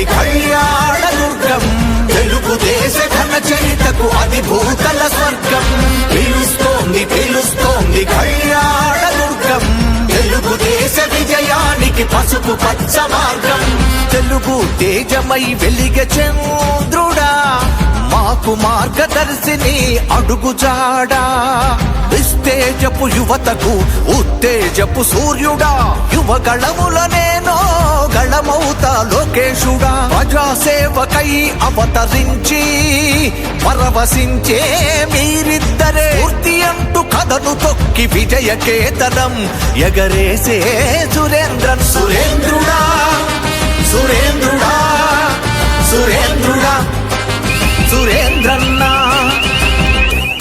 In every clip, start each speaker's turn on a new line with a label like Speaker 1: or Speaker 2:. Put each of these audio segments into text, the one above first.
Speaker 1: ఇది కళ్యాణ దుర్గం. తెలుగుదేశ ఘన చరితకు అది భూతల స్వర్గం. పిలుస్తోంది పిలుస్తోంది కళ్యాణ దుర్గం. తెలుగుదేశ విజయానికి పసుపు పచ్చ మార్గం తెలుగు తేజమై వెలిగ చంద్రుడా మాకు మార్గదర్శిని అడుగుజాడా. విస్తేజపు యువతకు ఉత్తేజపు సూర్యుడా యువగళములనే నేను గళమౌతా లోకేశుడా ప్రజాసేవకై అవతరించి పరవశించే మీరిద్దరే. పూర్తి అంటూ కథను తొక్కి విజయ కేతనం ఎగరేసే సురేంద్రన్. సురేంద్రుడా సురేంద్రుడా సురేంద్రుడా సురేంద్రన్నా.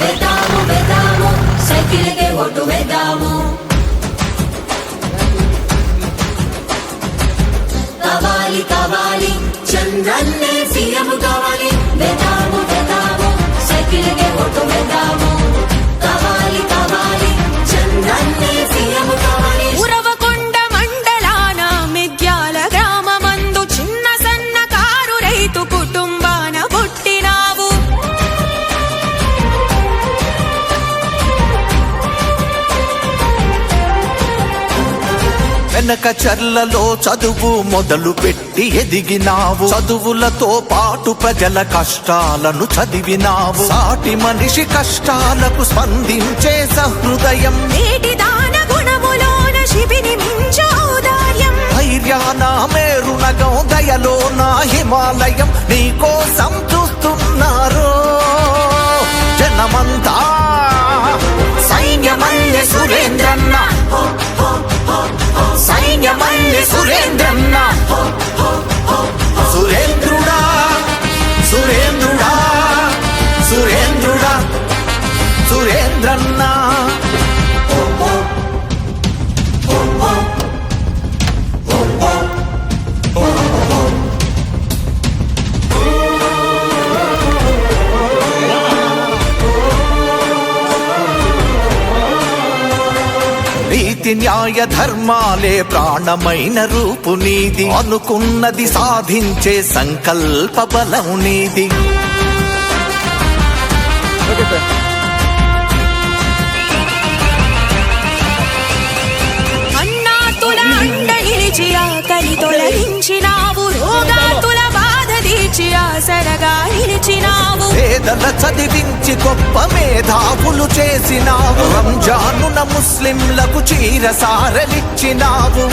Speaker 2: వెదాము వెదాము ఓటు వెదాము నన్నే సీఎం కావాలి. వెతాము వెదాము సైకిల్ಗೆ
Speaker 1: వెనక చర్లలో చదువు మొదలు పెట్టి ఎదిగినావు. చదువులతో పాటు ప్రజల కష్టాలను చదివినావు. సాటి మనిషి కష్టాలకు స్పందించే సహృదయం.
Speaker 3: నేటి దాన గుణములోన శిబిని మించు ఔదార్యం.
Speaker 1: ధైర్యాన మేరునగం దయలో నా హిమాలయం నీకోసం చూస్తున్నారు జనమంతా సైన్యమల్లె సురేంద్రన్న. సైన్యమల్లె సురేంద్రన్న సురేంద్రుడా నీతి న్యాయ ధర్మాలే ప్రాణమైన రూపు నీది. అనుకున్నది సాధించే సంకల్ప బలం నీది.
Speaker 3: అన్నాతుల అండ నిలిచి ఆకలి తొలగించినావు. రోగాతుల బాధ తీర్చి ఆసరగా నిలిచినావు.
Speaker 1: పేదల చదివించి గొప్ప మేధావులు చేసినావు. రంజానున ముస్లింలకు చీర సారలిచ్చినావు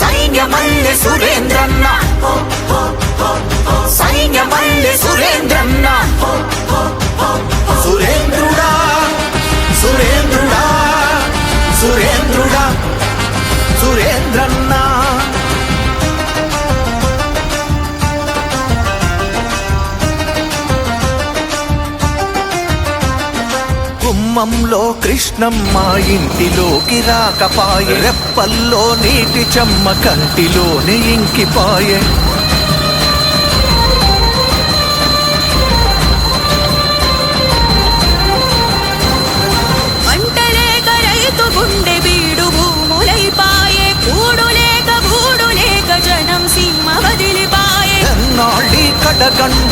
Speaker 1: సైన్యమల్లె సురేంద్రన్న. సైన్యమల్లె సురేంద్రన్న. చంద్రన్న కుమ్మంలో కృష్ణమ్మ ఇంటిలోకి రాకపాయే. రెప్పల్లో నీటి చెమ్మ కంటిలోని ఇంకిపాయే. con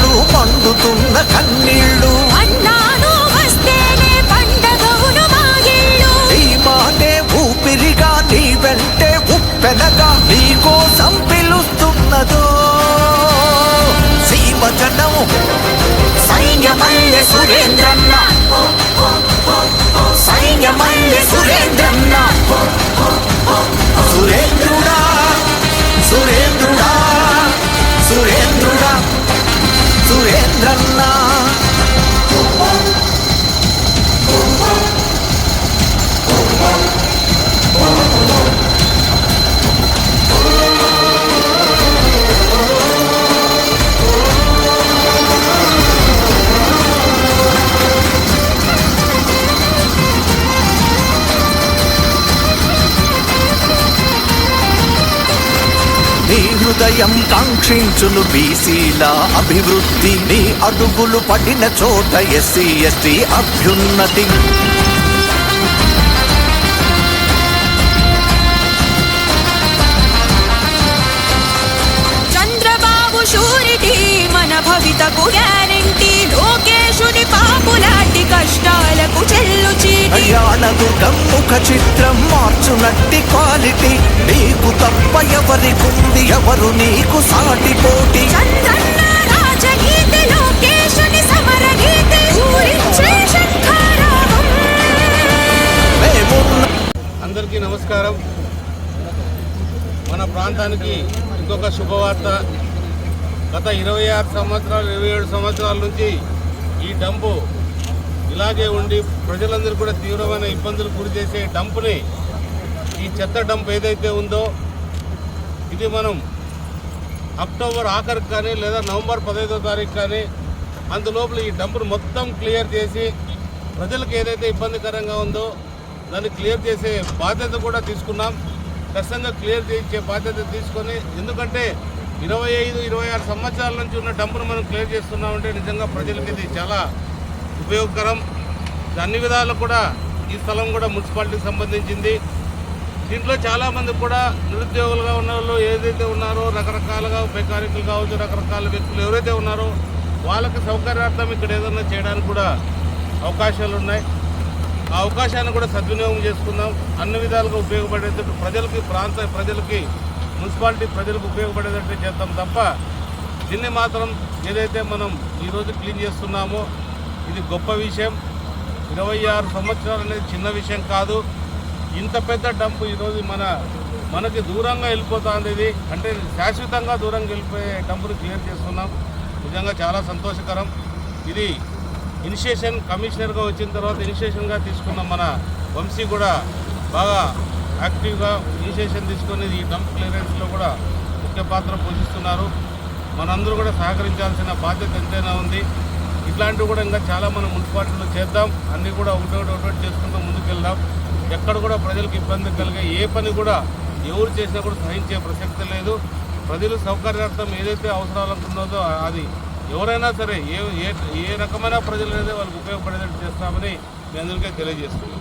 Speaker 1: నీ హృదయం కాంక్షించును బీసీల అభివృద్ధి నీ అడుగులు పడిన చోట ఎస్సీ ఎస్టీ అభ్యున్నతి.
Speaker 3: చంద్రబాబు షూరిటీ మన భవితకు గ్యారంటీ లోక కష్టాలకు చెల్లు చీటి.
Speaker 1: కళ్యాణదుర్గం ముఖ చిత్రం మార్చునట్టి క్వాలిటీ. తప్ప ఎవరికుంది ఎవరు నీకు సాటి పోటీ?
Speaker 4: అందరికీ నమస్కారం. మన ప్రాంతానికి ఇంకొక శుభవార్త. గత ఇరవై ఆరు సంవత్సరాలు ఇరవై ఏడు సంవత్సరాల నుంచి ఈ డంపు ఇలాగే ఉండి ప్రజలందరూ కూడా తీవ్రమైన ఇబ్బందులు గురి చేసే డంపుని ఈ చెత్త డంప్ ఏదైతే ఉందో ఇది మనం అక్టోబర్ ఆఖరికి కానీ లేదా నవంబర్ పదహైదో తారీఖు కానీ అందులోపల ఈ డంపును మొత్తం క్లియర్ చేసి ప్రజలకు ఏదైతే ఇబ్బందికరంగా ఉందో దాన్ని క్లియర్ చేసే బాధ్యత కూడా తీసుకున్నాం. ఖచ్చితంగా క్లియర్ చేయించే బాధ్యత తీసుకొని ఎందుకంటే ఇరవై ఐదు ఇరవై ఆరు సంవత్సరాల నుంచి ఉన్న డంపును మనం క్లియర్ చేస్తున్నామంటే నిజంగా ప్రజలకి ఇది చాలా ఉపయోగకరం. అన్ని విధాలు కూడా ఈ స్థలం కూడా మున్సిపాలిటీకి సంబంధించింది. దీంట్లో చాలా మంది కూడా నిరుద్యోగులుగా ఉన్న వాళ్ళు ఏదైతే ఉన్నారో రకరకాలుగా మెకానికల్ కావచ్చు రకరకాల వ్యక్తులు ఎవరైతే ఉన్నారో వాళ్ళకి సౌకర్యార్థం ఇక్కడ ఏదైనా చేయడానికి కూడా అవకాశాలు ఉన్నాయి. ఆ అవకాశాన్ని కూడా సద్వినియోగం చేసుకుందాం. అన్ని విధాలుగా ఉపయోగపడేటట్టు ప్రజలకి ప్రాంత ప్రజలకి మున్సిపాలిటీ ప్రజలకు ఉపయోగపడేటట్టు చేద్దాం తప్ప దీన్ని మాత్రం ఏదైతే మనం ఈరోజు క్లీన్ చేస్తున్నామో ఇది గొప్ప విషయం. ఇరవై ఆరు సంవత్సరాలు అనేది చిన్న విషయం కాదు. ఇంత పెద్ద డంప్ ఈరోజు మన మనకి దూరంగా వెళ్ళిపోతుంది ఇది. అంటే శాశ్వతంగా దూరంగా వెళ్ళిపోయే డంపును క్లియర్ చేస్తున్నాం. నిజంగా చాలా సంతోషకరం. ఇది ఇనిషియేషన్ కమిషనర్గా వచ్చిన తర్వాత ఇనిషియేషన్గా తీసుకున్న మన వంశీ కూడా బాగా యాక్టివ్గా ఇనిషియేషన్ తీసుకొని ఈ డంప్ క్లియరెన్స్లో కూడా ముఖ్య పాత్ర పోషిస్తున్నారు. మనందరూ కూడా సహకరించాల్సిన బాధ్యత ఎంతైనా ఉంది. ఇట్లాంటివి కూడా ఇంకా చాలా మనం మున్సిపాలిటీలో చేద్దాం. అన్నీ కూడా ఒకటొకటి ఒకటొకటి చేసుకుంటూ ముందుకెళ్దాం. ఎక్కడ కూడా ప్రజలకు ఇబ్బంది కలిగే ఏ పని కూడా ఎవరు చేసినా కూడా సహించే ప్రసక్తి లేదు. ప్రజలు సౌకర్యార్థం ఏదైతే అవసరాలు అంటున్నదో అది ఎవరైనా సరే ఏ ఏ ఏ రకమైన ప్రజలు అనేది వాళ్ళకి ఉపయోగపడేటట్టు చేస్తామని మీ అందరికీ తెలియజేస్తున్నాం.